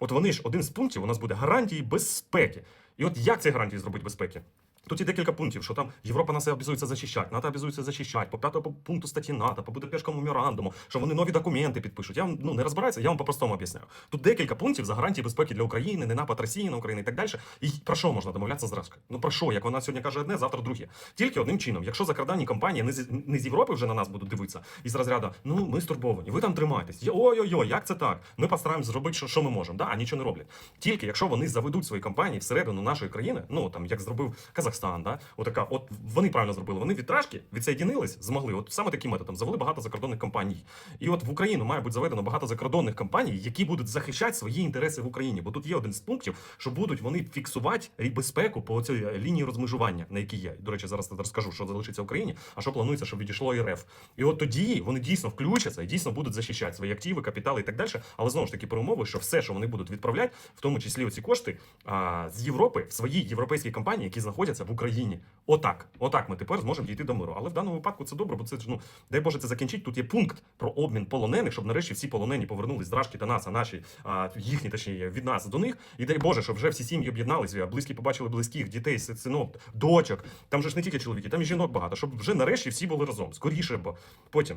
от вони ж один з пунктів у нас буде гарантії безпеки. І от як ці гарантії зробити безпеки? Тут є декілька пунктів, що там Європа нас обязується захищати, НАТО обязується захищати, по п'ятому пункту статті НАТО, по Будапештському меморандуму, що вони нові документи підпишуть. Я вам ну не розбираюся, я вам по-простому об'ясняю. Тут декілька пунктів за гарантії безпеки для України, не напад Росії на Україну і так далі. І про що можна домовлятися з Рашкою? Ну про що? Як вона сьогодні каже одне, завтра друге. Тільки одним чином, якщо закордонні компанії не з, не з Європи вже на нас будуть дивитися, і з розряду, ну ми стурбовані, ви там тримаєтесь. Ой-ой-ой, як це так? Ми постараємось зробити, що, що ми можемо. Да, а нічого не роблять. Тільки якщо вони заведуть свої компанії всередину нашої країни, ну там як зробив Казахстан, да, отака, от вони правильно зробили. Вони від Рашки відсоєдинились, змогли. От саме таким методом завели багато закордонних компаній. І от в Україну має бути заведено багато закордонних компаній, які будуть захищати свої інтереси в Україні. Бо тут є один з пунктів, що будуть вони фіксувати безпеку по цій е, лінії розмежування, на якій є. До речі, зараз розкажу, що залишиться в Україні, а що планується, щоб відійшло РФ. І от тоді вони дійсно включаться і дійсно будуть захищати свої активи, капітали і так далі. Але знову ж таки, при умови, що все, що вони будуть відправляти, в тому числі оці кошти а, з Європи в свої європейські компанії, які знаходяться в Україні. Отак, отак ми тепер зможемо дійти до миру. Але в даному випадку це добре, бо це ж ну дай Боже це закінчить. Тут є пункт про обмін полонених, щоб нарешті всі полонені повернулись з до нас, а наші а, їхні точніше від нас до них. І дай Боже, щоб вже всі сім'ї об'єдналися, близькі побачили близьких, дітей, синок, дочок. Там же ж не тільки чоловіки, там і жінок багато, щоб вже нарешті всі були разом. Скоріше, бо потім.